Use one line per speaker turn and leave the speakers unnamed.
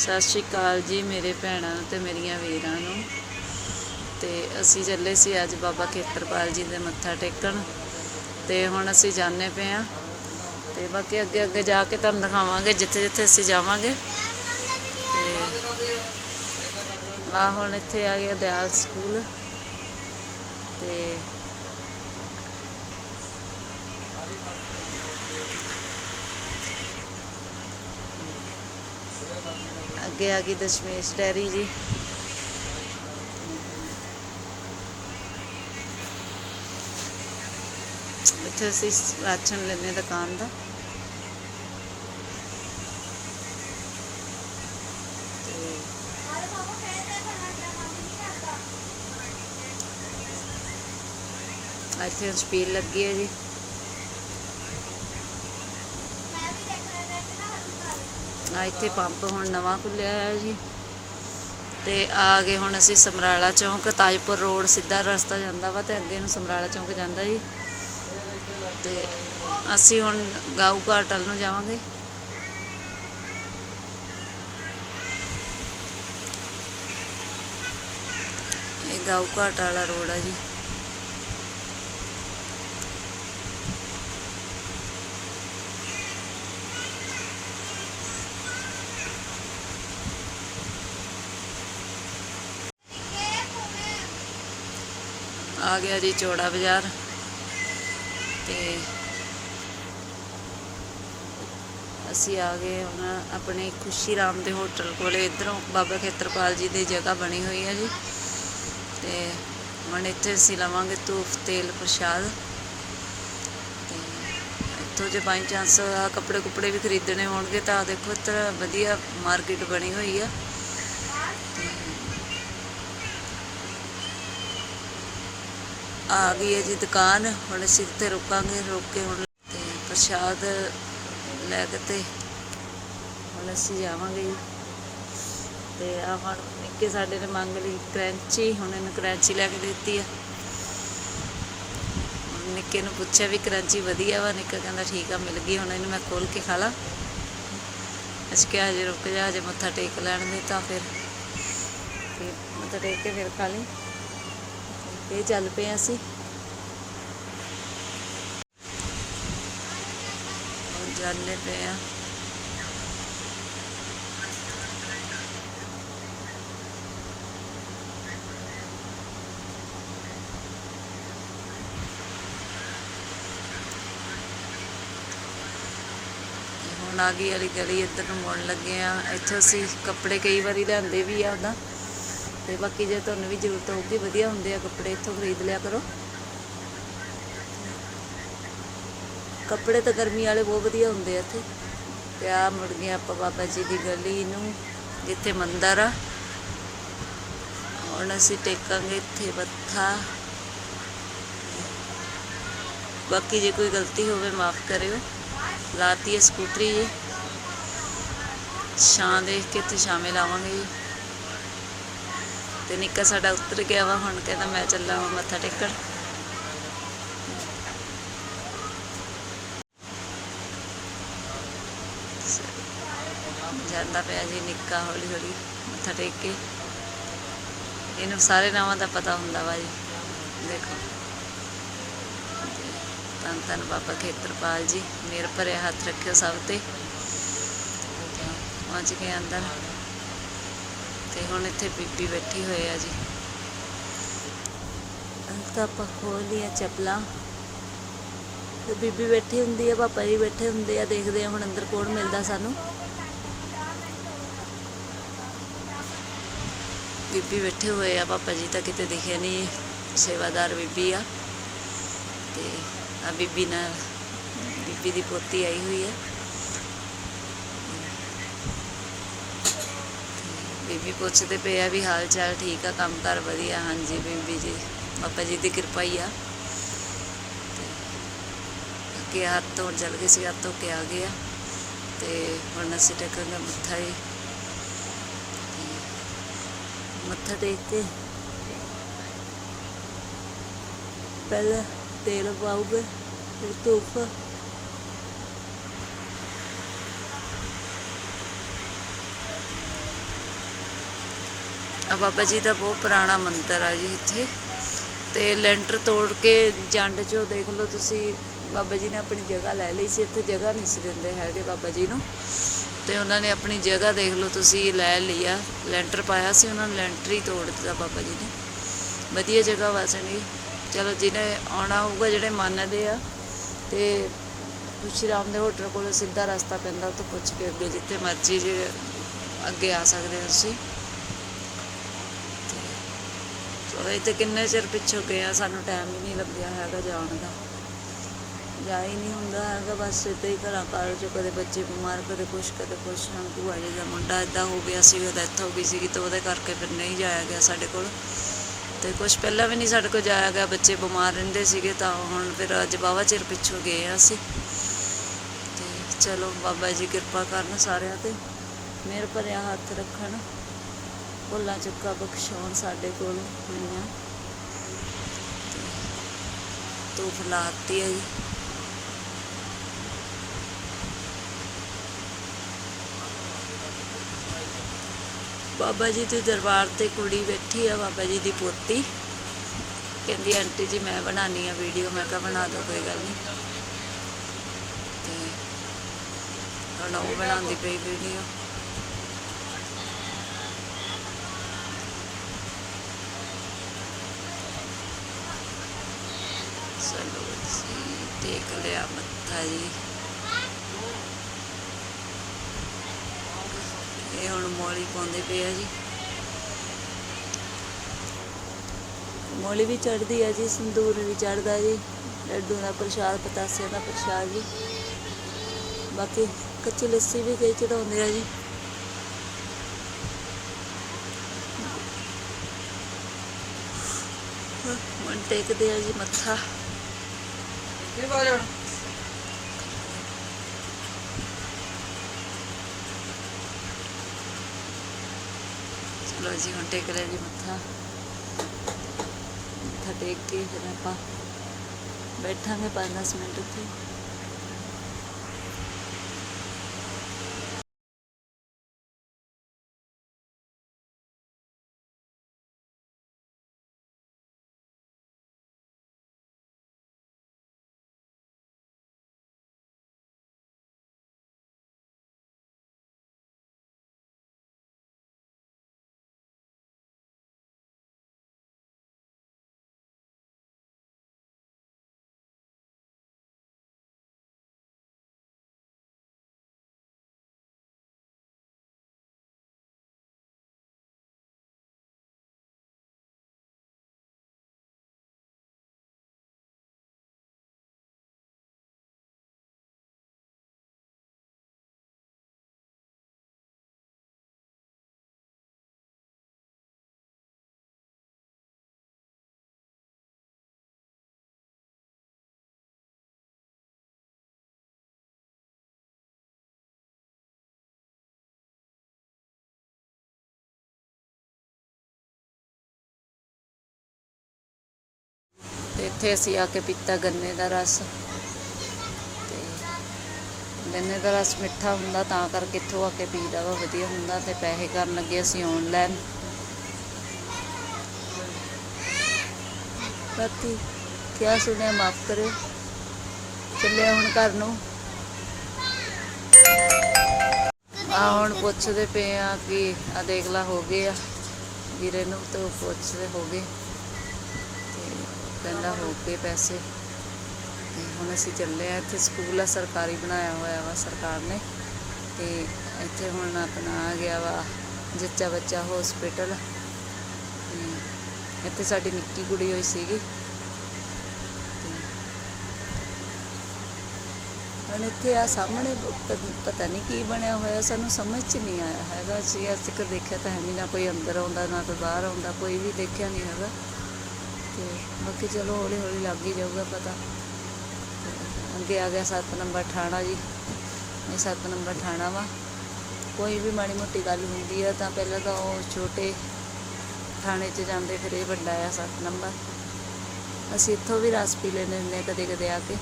ਸਤਿ ਸ਼੍ਰੀ ਅਕਾਲ ਜੀ ਮੇਰੇ ਭੈਣਾਂ ਨੂੰ ਤੇ ਮੇਰੀਆਂ ਵੀਰਾਂ ਨੂੰ। ਤੇ ਅਸੀਂ ਚੱਲੇ ਸੀ ਅੱਜ ਬਾਬਾ ਖੇਤਰਪਾਲ ਜੀ ਦੇ ਮੱਥਾ ਟੇਕਣ। ਤੇ ਹੁਣ ਅਸੀਂ ਜਾਣੇ ਪਏ ਆ ਤੇ ਬਾਕੀ ਅੱਗੇ ਅੱਗੇ ਜਾ ਕੇ ਤੁਹਾਨੂੰ ਦਿਖਾਵਾਂਗੇ, ਜਿੱਥੇ ਜਿੱਥੇ ਅਸੀਂ ਜਾਵਾਂਗੇ। ਤੇ ਆ ਹੁਣ ਇੱਥੇ ਆ ਗਿਆ ਦਿਆਲ ਸਕੂਲ। ਤੇ ਅੱਗੇ ਆ ਗਈ ਦਸ਼ਮੇਸ਼ ਡੈਰੀ ਜੀ ਇੱਥੇ ਅਸੀਂ ਰਾਸ਼ਨ ਲੈਣੇ ਦੁਕਾਨ ਦਾ ਤੇ ਇੱਥੇ ਸਪੀਲ ਲੱਗੀ ਹੈ ਜੀ ਆ ਇੱਥੇ ਪੰਪ ਹੁਣ ਨਵਾਂ ਖੁੱਲਿਆ ਹੈ ਜੀ। ਤੇ ਆ ਗਏ ਹੁਣ ਅਸੀਂ ਸਮਰਾਲਾ ਚੌਂਕ, ਤਾਜਪੁਰ ਰੋਡ, ਸਿੱਧਾ ਰਸਤਾ ਜਾਂਦਾ ਵਾ ਤੇ ਅੱਗੇ ਨੂੰ ਸਮਰਾਲਾ ਚੌਂਕ ਜਾਂਦਾ ਜੀ। ਤੇ ਅਸੀਂ ਹੁਣ ਗਾਊ ਘਾਟ ਵੱਲ ਨੂੰ ਜਾਵਾਂਗੇ। ਇਹ ਗਾਊ ਘਾਟ ਵਾਲਾ ਰੋਡ ਆ ਜੀ। ਆ ਗਿਆ ਜੀ ਚੋੜਾ ਬਾਜ਼ਾਰ। ਤੇ ਅਸੀਂ ਆ ਗਏ ਹੁਣ ਆਪਣੇ ਖੁਸ਼ੀ ਰਾਮ ਦੇ ਹੋਟਲ ਕੋਲੇ। ਇਧਰੋਂ ਬਾਬਾ ਖੇਤਰਪਾਲ ਜੀ ਦੀ ਜਗ੍ਹਾ ਬਣੀ ਹੋਈ ਹੈ ਜੀ। ਤੇ ਹੁਣ ਇੱਥੇ ਅਸੀਂ ਲਵਾਂਗੇ ਧੂਫ, ਤੇਲ, ਪ੍ਰਸ਼ਾਦ। ਤੇ ਇੱਥੋਂ ਜੇ ਬਾਈ ਚਾਂਸ ਕੱਪੜੇ ਕੁਪੜੇ ਵੀ ਖਰੀਦਣੇ ਹੋਣਗੇ ਤਾਂ ਦੇਖੋ ਇੱਧਰ ਵਧੀਆ ਮਾਰਕੀਟ ਬਣੀ ਹੋਈ ਆ। ਆ ਗਈ ਹੈ ਜੀ ਦੁਕਾਨ। ਹੁਣ ਅਸੀਂ ਇੱਥੇ ਰੁਕਾਂਗੇ, ਰੁਕ ਕੇ ਹੁਣ ਤੇ ਪ੍ਰਸ਼ਾਦ ਲੈ ਕੇ ਤੇ ਹੁਣ ਅਸੀਂ ਜਾਵਾਂਗੇ ਜੀ। ਤੇ ਆ ਹੁਣ ਨਿੱਕੇ ਸਾਡੇ ਨੇ ਮੰਗ ਲਈ ਕਰੰਚੀ, ਹੁਣ ਇਹਨੂੰ ਕਰੰਚੀ ਲੈ ਕੇ ਦਿੱਤੀ ਆ। ਨਿੱਕੇ ਨੂੰ ਪੁੱਛਿਆ ਵੀ ਕਰੰਚੀ ਵਧੀਆ ਵਾ, ਨਿੱਕਾ ਕਹਿੰਦਾ ਠੀਕ ਆ, ਮਿਲ ਗਈ, ਹੁਣ ਇਹਨੂੰ ਮੈਂ ਖੋਲ ਕੇ ਖਾ ਲਾ। ਅਸੀਂ ਕਿਹਾ ਹਜੇ ਰੁਕ ਜਾ, ਹਜੇ ਮੱਥਾ ਟੇਕ ਲੈਣ ਦੇ ਤਾਂ ਫਿਰ ਮੱਥਾ ਟੇਕ ਕੇ ਫਿਰ ਖਾ ਲਈ। ਇਹ ਚੱਲ ਪਏ ਅਸੀਂ। ਹੁਣ ਜਾਣੇ ਪਏ ਆ। ਹੁਣ ਆ ਗਈ ਵਾਲੀ ਗਲੀ, ਇੱਧਰ ਨੂੰ ਮੁੜਨ ਲੱਗੇ ਆ। ਇੱਥੇ ਅਸੀਂ ਕੱਪੜੇ ਕਈ ਵਾਰੀ ਲਿਆਂਦੇ ਵੀ ਆ ਉਹਦਾ। ਤੇ ਬਾਕੀ ਜੇ ਤੁਹਾਨੂੰ ਵੀ ਜ਼ਰੂਰਤ ਹੋਊਗੀ, ਵਧੀਆ ਹੁੰਦੇ ਆ ਕੱਪੜੇ, ਇੱਥੋਂ ਖਰੀਦ ਲਿਆ ਕਰੋ। ਕੱਪੜੇ ਤਾਂ ਗਰਮੀ ਵਾਲੇ ਬਹੁਤ ਵਧੀਆ ਹੁੰਦੇ ਆ ਇੱਥੇ। ਤੇ ਆ ਮੁੜ ਗਏ ਆਪਾਂ ਬਾਬਾ ਜੀ ਦੀ ਗਲੀ ਨੂੰ, ਜਿੱਥੇ ਮੰਦਿਰ ਆ। ਹੁਣ ਅਸੀਂ ਟੇਕਾਂਗੇ ਇੱਥੇ ਮੱਥਾ। ਬਾਕੀ ਜੇ ਕੋਈ ਗਲਤੀ ਹੋਵੇ ਮਾਫ ਕਰਿਓ। ਲਾਤੀ ਹੈ ਸਕੂਟਰੀ ਜੀ। ਛਾਂ ਦੇਖ ਕੇ ਇੱਥੇ ਸ਼ਾਮੇ ਲਾਵਾਂਗੇ ਜੀ। ਤੇ ਨਿੱਕਾ ਸਾਡਾ ਉਤਰ ਗਿਆ ਵਾ, ਹੁਣ ਕਹਿੰਦਾ ਮੈਂ ਚੱਲਾਂ ਵਾਂ ਮੱਥਾ ਟੇਕਣ। ਜਾਂਦਾ ਪਿਆ ਜੀ ਨਿੱਕਾ ਹੌਲੀ ਹੌਲੀ ਮੱਥਾ ਟੇਕ ਕੇ। ਇਹਨੂੰ ਸਾਰੇ ਨਾਵਾਂ ਦਾ ਪਤਾ ਹੁੰਦਾ ਵਾ ਜੀ। ਦੇਖੋ। ਧੰਨ ਧੰਨ ਬਾਬਾ ਖੇਤਰਪਾਲ ਜੀ, ਮੇਰ ਭਰੇ ਹੱਥ ਰੱਖਿਓ ਸਭ ਤੇ। ਪਹੁੰਚ ਗਏ ਅੰਦਰ। ਤੇ ਹੁਣ ਇੱਥੇ ਬੀਬੀ ਬੈਠੀ ਹੋਈ ਆ ਜੀ। ਤਾਂ ਆਪਾਂ ਖੋਲ ਚੱਪਲਾਂ। ਤੇ ਬੀਬੀ ਬੈਠੀ ਹੁੰਦੀ ਆ, ਪਾਪਾ ਜੀ ਬੈਠੇ ਹੁੰਦੇ ਆ, ਦੇਖਦੇ ਆ ਹੁਣ ਅੰਦਰ ਕੌਣ ਮਿਲਦਾ ਸਾਨੂੰ। ਬੀਬੀ ਬੈਠੇ ਹੋਏ ਆ, ਪਾਪਾ ਜੀ ਤਾਂ ਕਿਤੇ ਦਿਖੇ ਨਹੀਂ ਸੇਵਾਦਾਰ ਬੀਬੀ ਆ। ਤੇ ਆ ਬੀਬੀ ਨਾਲ, ਬੀਬੀ ਦੀ ਪੋਤੀ ਆਈ ਹੋਈ ਹੈ ਬੀਬੀ ਪੁੱਛਦੇ ਪਏ ਆ ਵੀ ਹਾਲ ਚਾਲ ਠੀਕ ਆ ਕੰਮ ਕਾਰ ਵਧੀਆ? ਹਾਂਜੀ ਬੀਬੀ ਜੀ, ਪਾਪਾ ਜੀ ਦੀ ਕਿਰਪਾ ਹੀ ਆ। ਤੇ ਹੱਥ ਧੋਣ ਚੱਲ ਗਏ ਸੀ, ਹੱਥ ਧੋ ਕੇ ਆ ਗਏ ਆ। ਤੇ ਹੁਣ ਅਸੀਂ ਟੇਕਾਂਗੇ ਮੱਥਾ ਹੀ ਤੇ ਮੱਥਾ ਟੇਕ ਕੇ। ਪਹਿਲਾਂ ਤੇਲ ਪਾਉਗੇ ਫਿਰ ਧੂਪ। ਆ ਬਾਬਾ ਜੀ ਦਾ ਬਹੁਤ ਪੁਰਾਣਾ ਮੰਦਿਰ ਆ ਜੀ ਇੱਥੇ। ਤੇ ਲੈਂਟਰ ਤੋੜ ਕੇ ਜੰਡ ਚੋਂ ਦੇਖ ਲਓ ਤੁਸੀਂ, ਬਾਬਾ ਜੀ ਨੇ ਆਪਣੀ ਜਗ੍ਹਾ ਲੈ ਲਈ ਸੀ, ਇੱਥੇ ਜਗ੍ਹਾ ਨਹੀਂ ਸੀ ਦਿੰਦੇ ਹੈਗੇ ਬਾਬਾ ਜੀ ਨੂੰ। ਤੇ ਉਹਨਾਂ ਨੇ ਆਪਣੀ ਜਗ੍ਹਾ ਦੇਖ ਲਓ, ਤੁਸੀਂ ਲੈ ਲਿਆ, ਲੈਂਟਰ ਪਾਇਆ ਸੀ, ਉਹਨਾਂ ਨੇ ਲੈਂਟਰ ਹੀ ਤੋੜ ਦਿੱਤਾ ਬਾਬਾ ਜੀ ਨੇ। ਵਧੀਆ ਜਗ੍ਹਾ ਵਸਣੀ ਚਲੋ ਜਿਹਨੇ ਆਉਣਾ ਹੋਊਗਾ, ਜਿਹੜੇ ਮੰਨਦੇ ਆ, ਤੇ ਖੁਸ਼ੀ ਰਾਮ ਦੇ ਹੋਟਲ ਕੋਲ ਸਿੱਧਾ ਰਸਤਾ ਪੈਂਦਾ, ਉੱਥੋਂ ਪੁੱਛ ਕੇ ਅੱਗੇ ਜਿੱਥੇ ਮਰਜ਼ੀ ਜੇ ਅੱਗੇ ਆ ਸਕਦੇ ਹੋ ਤੁਸੀਂ। ਚਲੋ ਇੱਥੇ ਕਿੰਨੇ ਚਿਰ ਪਿੱਛੋਂ ਗਏ ਆ ਸਾਨੂੰ ਟਾਈਮ ਹੀ ਨਹੀਂ ਲੱਗਿਆ ਹੈਗਾ ਜਾਣ ਦਾ। ਜਾ ਹੀ ਨਹੀਂ ਹੁੰਦਾ ਹੈਗਾ, ਬਸ ਇੱਦਾਂ ਹੀ ਘਰਾਂ ਕਾਲ ਚੋਂ ਕਦੇ ਬੱਚੇ ਬਿਮਾਰ, ਕਦੇ ਕੁਛ ਕਦੇ ਕੁਛ। ਹੁਣ ਭੂਆ ਜੀ ਦਾ ਮੁੰਡਾ ਇਦਾਂ ਹੋ ਗਿਆ ਸੀ, ਉਹਦਾ ਡੈਥ ਹੋ ਗਈ ਸੀਗੀ ਤਾਂ ਉਹਦੇ ਕਰਕੇ ਫਿਰ ਨਹੀਂ ਜਾਇਆ ਗਿਆ ਸਾਡੇ ਕੋਲ। ਤੇ ਕੁਛ ਪਹਿਲਾਂ ਵੀ ਨਹੀਂ ਸਾਡੇ ਕੋਲ ਜਾਇਆ ਗਿਆ, ਬੱਚੇ ਬਿਮਾਰ ਰਹਿੰਦੇ ਸੀਗੇ ਤਾਂ ਹੁਣ ਫਿਰ ਅੱਜ ਬਾਵਾ ਚਿਰ ਪਿੱਛੋਂ ਗਏ ਆ ਅਸੀਂ। ਤੇ ਚਲੋ ਬਾਬਾ ਜੀ ਕਿਰਪਾ ਕਰਨ ਸਾਰਿਆਂ ਤੇ ਮਿਹਰ ਭਰਿਆ ਹੱਥ ਰੱਖਣ। ਭੁੱਲਾਂ ਚੁੱਕਾ ਬਖਸ਼ਾਉਣ ਸਾਡੇ ਕੋਲ ਹੋਈਆਂ। ਤੂੰ ਫਲਾਤੀ ਹੈ ਜੀ। ਬਾਬਾ ਜੀ ਦੇ ਦਰਬਾਰ ਤੇ ਕੁੜੀ ਬੈਠੀ ਆ, ਬਾਬਾ ਜੀ ਦੀ ਪੋਤੀ। ਕਹਿੰਦੀ, ਆਂਟੀ ਜੀ, ਮੈਂ ਬਣਾਉਣੀ ਆ ਵੀਡੀਓ। ਮੈਂ ਕਿਹਾ, ਬਣਾ ਦਿਓ, ਕੋਈ ਗੱਲ ਨਹੀਂ। ਤੇ ਹੁਣ ਉਹ ਬਣਾਉਂਦੀ ਪਈ ਵੀਡੀਓ। ਚਲੋ ਜੀ ਟੇਕ ਲਿਆ ਮੱਥਾ ਜੀ। ਇਹ ਹੁਣ ਮੋਲੀ ਪਾਉਂਦੇ ਪਏ ਆ ਜੀ। ਮੋਲੀ ਵੀ ਚੜਦੀ ਆ ਜੀ, ਸੰਦੂਰ ਵੀ ਚੜਦਾ ਜੀ। ਲੱਡੂ ਦਾ ਪ੍ਰਸ਼ਾਦ ਪਤਾਸੇ ਦਾ ਪ੍ਰਸ਼ਾਦ ਜੀ। ਬਾਕੀ ਕੱਚੀ ਲੱਸੀ ਵੀ ਕਈ ਚੜਾਉਂਦੇ ਆ ਜੀ। ਮਨ ਟੇਕਦੇ ਆ ਜੀ ਮੱਥਾ।
ਕੀ ਬਾਜਣ
ਲੋ ਜੀ, ਹੁਣ ਟੇਕ ਲਿਆ ਜੀ ਮੱਥਾ। ਮੱਥਾ ਟੇਕ ਕੇ ਫਿਰ ਆਪਾਂ ਬੈਠਾਂਗੇ 5-10 ਮਿੰਟ ਉੱਥੇ। ਉੱਥੇ ਅਸੀਂ ਆ ਕੇ ਪੀਤਾ ਗੰਨੇ ਦਾ ਰਸ। ਤੇ ਗੰਨੇ ਦਾ ਰਸ ਮਿੱਠਾ ਹੁੰਦਾ ਤਾਂ ਕਰਕੇ ਇੱਥੋਂ ਆ ਕੇ ਪੀਦਾ ਵਾ, ਵਧੀਆ ਹੁੰਦਾ ਤੇ ਪੈਸੇ ਕਰਨ ਲੱਗੇ ਅਸੀਂ ਆਨਲਾਈਨ ਬਾਕੀ ਕਿਆ ਸੁਣਿਆ, ਮਾਫ ਕਰਿਓ। ਚੱਲਿਆ ਹੁਣ ਘਰ ਨੂੰ। ਆ ਹੁਣ ਪੁੱਛਦੇ ਪਏ ਆ ਕਿ ਆ ਦੇਖ ਲਾ ਹੋ ਗਏ ਆ। ਵੀਰੇ ਨੂੰ ਤੇ ਉਹ ਪੁੱਛਦੇ ਹੋ ਗਏ। ਕਹਿੰਦਾ ਹੋ ਕੇ ਪੈਸੇ। ਤੇ ਹੁਣ ਅਸੀਂ ਚੱਲੇ ਆ, ਇੱਥੇ ਸਕੂਲ ਆ, ਸਰਕਾਰੀ ਬਣਾਇਆ ਹੋਇਆ ਵਾ ਸਰਕਾਰ ਨੇ। ਤੇ ਇੱਥੇ ਹੁਣ ਆਪਣਾ ਆ ਗਿਆ ਵਾ, ਜੱਚਾ ਬੱਚਾ ਹਸਪੀਟਲ ਇੱਥੇ ਸਾਡੀ ਨਿੱਕੀ ਕੁੜੀ ਹੋਈ ਸੀਗੀ। ਹੁਣ ਇੱਥੇ ਆ ਸਾਹਮਣੇ, ਪਤਾ ਨਹੀਂ ਕੀ ਬਣਿਆ ਹੋਇਆ, ਸਾਨੂੰ ਸਮਝ ਚ ਨਹੀਂ ਆਇਆ ਹੈਗਾ। ਅਸੀਂ ਅੱਜ ਤੱਕ ਦੇਖਿਆ ਤਾਂ ਹੈ ਨਹੀਂ ਨਾ ਕੋਈ ਅੰਦਰ ਆਉਂਦਾ, ਨਾ ਕੋਈ ਬਾਹਰ ਆਉਂਦਾ, ਕੋਈ ਵੀ ਦੇਖਿਆ ਨਹੀਂ ਹੈਗਾ। ਤੇ ਬਾਕੀ ਚਲੋ ਹੌਲੀ ਹੌਲੀ ਲੱਗ ਹੀ ਜਾਊਗਾ ਪਤਾ। ਅੱਗੇ ਆ ਗਿਆ 7 ਨੰਬਰ ਥਾਣਾ ਜੀ। ਇਹ 7 ਨੰਬਰ ਥਾਣਾ ਵਾ। ਕੋਈ ਵੀ ਮਾੜੀ ਮੋਟੀ ਗੱਲ ਹੁੰਦੀ ਆ ਤਾਂ ਪਹਿਲਾਂ ਤਾਂ ਉਹ ਛੋਟੇ ਥਾਣੇ 'ਚ ਜਾਂਦੇ, ਫਿਰ ਇਹ ਵੱਡਾ ਆ 7 ਨੰਬਰ। ਅਸੀਂ ਇੱਥੋਂ ਵੀ ਰਸ ਪੀ ਲੈਂਦੇ ਹੁੰਦੇ ਕਦੇ ਕਦੇ ਆ ਕੇ।